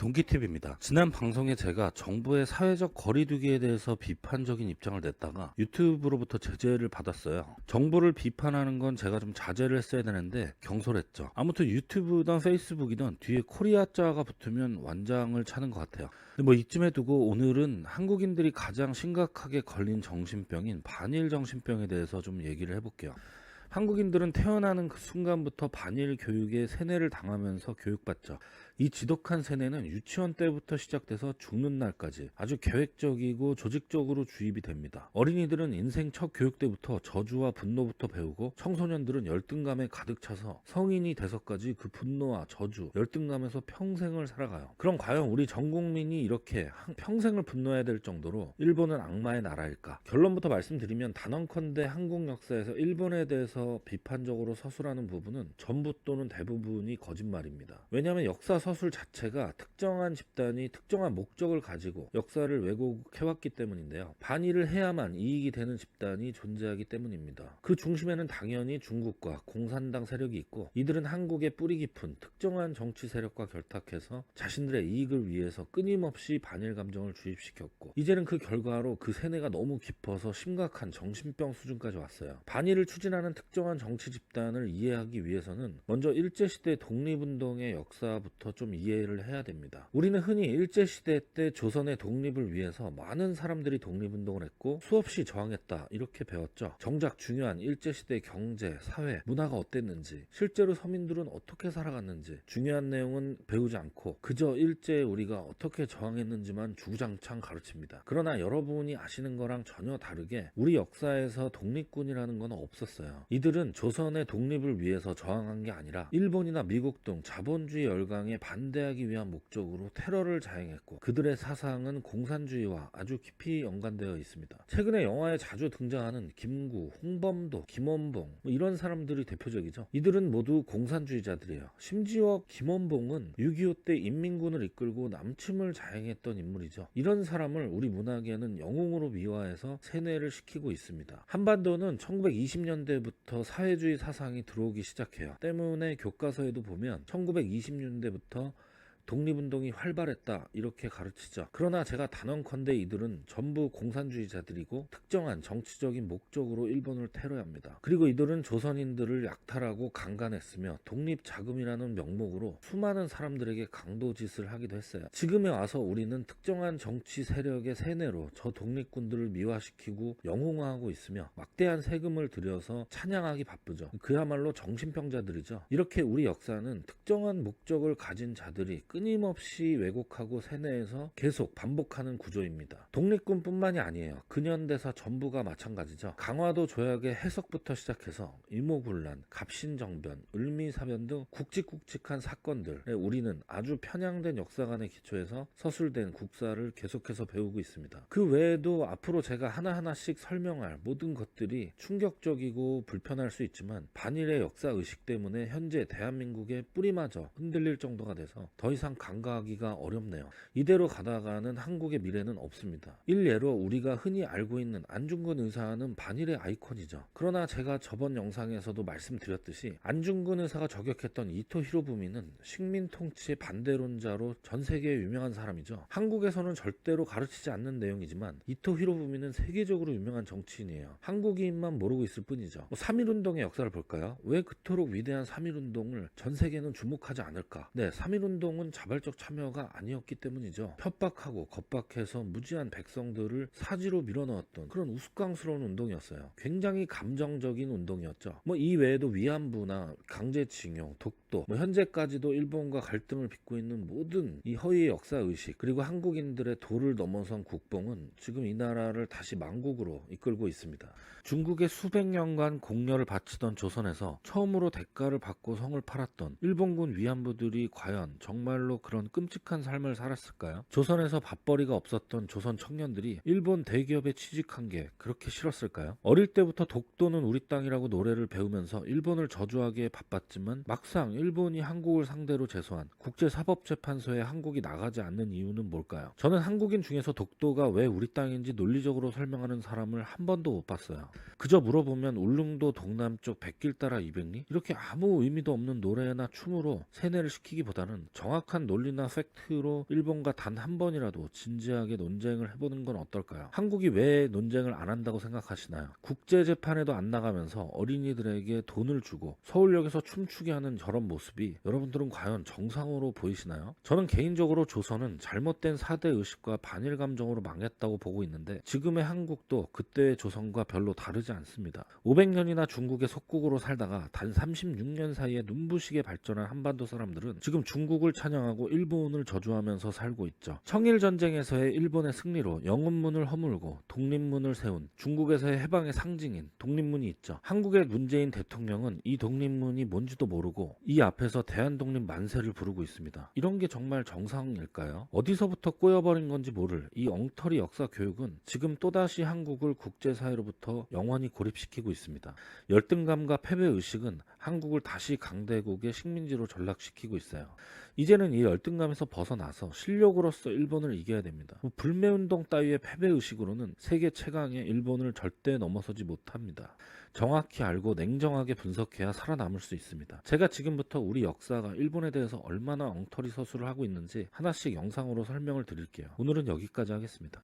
동기팁입니다. 지난 방송에 제가 정부의 사회적 거리두기에 대해서 비판적인 입장을 냈다가 유튜브로부터 제재를 받았어요. 정부를 비판하는 건 제가 좀 자제를 했어야 되는데 경솔했죠. 아무튼 유튜브든 페이스북이든 뒤에 코리아자가 붙으면 완장을 차는 것 같아요. 뭐 이쯤에 두고 오늘은 한국인들이 가장 심각하게 걸린 정신병인 반일 정신병에 대해서 좀 얘기를 해볼게요. 한국인들은 태어나는 그 순간부터 반일 교육에 세뇌를 당하면서 교육받죠. 이 지독한 세뇌는 유치원 때부터 시작돼서 죽는 날까지 아주 계획적이고 조직적으로 주입이 됩니다. 어린이들은 인생 첫 교육 때부터 저주와 분노부터 배우고 청소년들은 열등감에 가득 차서 성인이 돼서까지 그 분노와 저주, 열등감에서 평생을 살아가요. 그럼 과연 우리 전 국민이 이렇게 한- 평생을 분노해야 될 정도로 일본은 악마의 나라일까? 결론부터 말씀드리면 단언컨대 한국 역사에서 일본에 대해서 비판적으로 서술하는 부분은 전부 또는 대부분이 거짓말입니다. 왜냐하면 역사 서술 자체가 특정한 집단이 특정한 목적을 가지고 역사를 왜곡해왔기 때문인데요. 반일을 해야만 이익이 되는 집단이 존재하기 때문입니다. 그 중심에는 당연히 중국과 공산당 세력이 있고 이들은 한국의 뿌리 깊은 특정한 정치 세력과 결탁해서 자신들의 이익을 위해서 끊임없이 반일 감정을 주입시켰고 이제는 그 결과로 그 세뇌가 너무 깊어서 심각한 정신병 수준까지 왔어요. 반일을 추진하는 특정한 정치 집단을 이해하기 위해서는 먼저 일제시대 독립운동의 역사부터 좀 이해를 해야 됩니다. 우리는 흔히 일제시대 때 조선의 독립을 위해서 많은 사람들이 독립운동을 했고 수없이 저항했다 이렇게 배웠죠. 정작 중요한 일제시대 경제, 사회, 문화가 어땠는지 실제로 서민들은 어떻게 살아갔는지 중요한 내용은 배우지 않고 그저 일제에 우리가 어떻게 저항했는지만 주구장창 가르칩니다. 그러나 여러분이 아시는 거랑 전혀 다르게 우리 역사에서 독립군이라는 건 없었어요. 이들은 조선의 독립을 위해서 저항한 게 아니라 일본이나 미국 등 자본주의 열강에 반대하기 위한 목적으로 테러를 자행했고 그들의 사상은 공산주의와 아주 깊이 연관되어 있습니다. 최근에 영화에 자주 등장하는 김구, 홍범도, 김원봉 뭐 이런 사람들이 대표적이죠. 이들은 모두 공산주의자들이에요. 심지어 김원봉은 6.25 때 인민군을 이끌고 남침을 자행했던 인물이죠. 이런 사람을 우리 문학에는 영웅으로 미화해서 세뇌를 시키고 있습니다. 한반도는 1920년대부터 사회주의 사상이 들어오기 시작해요. 때문에 교과서에도 보면 1920년대부터 to 독립운동이 활발했다 이렇게 가르치죠. 그러나 제가 단언컨대 이들은 전부 공산주의자들이고 특정한 정치적인 목적으로 일본을 테러합니다. 그리고 이들은 조선인들을 약탈하고 강간했으며 독립 자금이라는 명목으로 수많은 사람들에게 강도짓을 하기도 했어요. 지금에 와서 우리는 특정한 정치 세력의 세뇌로 저 독립군들을 미화시키고 영웅화하고 있으며 막대한 세금을 들여서 찬양하기 바쁘죠. 그야말로 정신병자들이죠. 이렇게 우리 역사는 특정한 목적을 가진 자들이 끊임없이 왜곡하고 세뇌해서 계속 반복하는 구조입니다. 독립군뿐만이 아니에요. 근현대사 전부가 마찬가지죠. 강화도 조약의 해석부터 시작해서 이모군란, 갑신정변, 을미사변 등 굵직굵직한 사건들에 우리는 아주 편향된 역사관에 기초해서 서술된 국사를 계속해서 배우고 있습니다. 그 외에도 앞으로 제가 하나하나씩 설명할 모든 것들이 충격적이고 불편할 수 있지만 반일의 역사 의식 때문에 현재 대한민국의 뿌리마저 흔들릴 정도가 돼서 더 이상 간과하기가 어렵네요. 이대로 가다가는 한국의 미래는 없습니다. 일례로 우리가 흔히 알고 있는 안중근 의사는 반일의 아이콘이죠. 그러나 제가 저번 영상에서도 말씀드렸듯이 안중근 의사가 저격했던 이토 히로부미는 식민 통치의 반대론자로 전 세계에 유명한 사람이죠. 한국에서는 절대로 가르치지 않는 내용이지만 이토 히로부미는 세계적으로 유명한 정치인이에요. 한국인만 모르고 있을 뿐이죠. 뭐 3.1운동의 역사를 볼까요? 왜 그토록 위대한 3.1운동을 전 세계는 주목하지 않을까? 네, 3.1운동은 자발적 참여가 아니었기 때문이죠. 협박하고 겁박해서 무지한 백성들을 사지로 밀어넣었던 그런 우스꽝스러운 운동이었어요. 굉장히 감정적인 운동이었죠. 뭐 이 외에도 위안부나 강제징용, 독도, 뭐 현재까지도 일본과 갈등을 빚고 있는 모든 이 허위의 역사 의식 그리고 한국인들의 도를 넘어선 국뽕은 지금 이 나라를 다시 망국으로 이끌고 있습니다. 중국의 수백 년간 공려를 바치던 조선에서 처음으로 대가를 받고 성을 팔았던 일본군 위안부들이 과연 정말 로 그런 끔찍한 삶을 살았을까요? 조선에서 밥벌이가 없었던 조선 청년들이 일본 대기업에 취직한 게 그렇게 싫었을까요? 어릴 때부터 독도는 우리 땅이라고 노래를 배우면서 일본을 저주하기에 바빴지만 막상 일본이 한국을 상대로 제소한 국제사법재판소에 한국이 나가지 않는 이유는 뭘까요? 저는 한국인 중에서 독도가 왜 우리 땅인지 논리적으로 설명하는 사람을 한 번도 못 봤어요. 그저 물어보면 울릉도 동남쪽 백길 따라 200리? 이렇게 아무 의미도 없는 노래나 춤으로 세뇌를 시키기보다는 정확한 명확한 논리나 팩트로 일본과 단 한 번이라도 진지하게 논쟁을 해보는 건 어떨까요? 한국이 왜 논쟁을 안 한다고 생각하시나요? 국제 재판에도 안 나가면서 어린이들에게 돈을 주고 서울역에서 춤추게 하는 저런 모습이 여러분들은 과연 정상으로 보이시나요? 저는 개인적으로 조선은 잘못된 사대 의식과 반일 감정으로 망했다고 보고 있는데 지금의 한국도 그때의 조선과 별로 다르지 않습니다. 500년이나 중국의 속국으로 살다가 단 36년 사이에 눈부시게 발전한 한반도 사람들은 지금 중국을 찬양 하고 일본을 저주하면서 살고 있죠. 청일 전쟁에서의 일본의 승리로 영운문을 허물고 독립문을 세운 중국에서의 해방의 상징인 독립문이 있죠. 한국의 문재인 대통령은 이 독립문이 뭔지도 모르고 이 앞에서 대한독립 만세를 부르고 있습니다. 이런 게 정말 정상일까요? 어디서부터 꼬여버린 건지 모를 이 엉터리 역사 교육은 지금 또다시 한국을 국제사회로부터 영원히 고립시키고 있습니다. 열등감과 패배 의식은 한국을 다시 강대국의 식민지로 전락시키고 있어요. 이제는 이 열등감에서 벗어나서 실력으로서 일본을 이겨야 됩니다. 뭐 불매운동 따위의 패배 의식으로는 세계 최강의 일본을 절대 넘어서지 못합니다. 정확히 알고 냉정하게 분석해야 살아남을 수 있습니다. 제가 지금부터 우리 역사가 일본에 대해서 얼마나 엉터리 서술을 하고 있는지 하나씩 영상으로 설명을 드릴게요. 오늘은 여기까지 하겠습니다.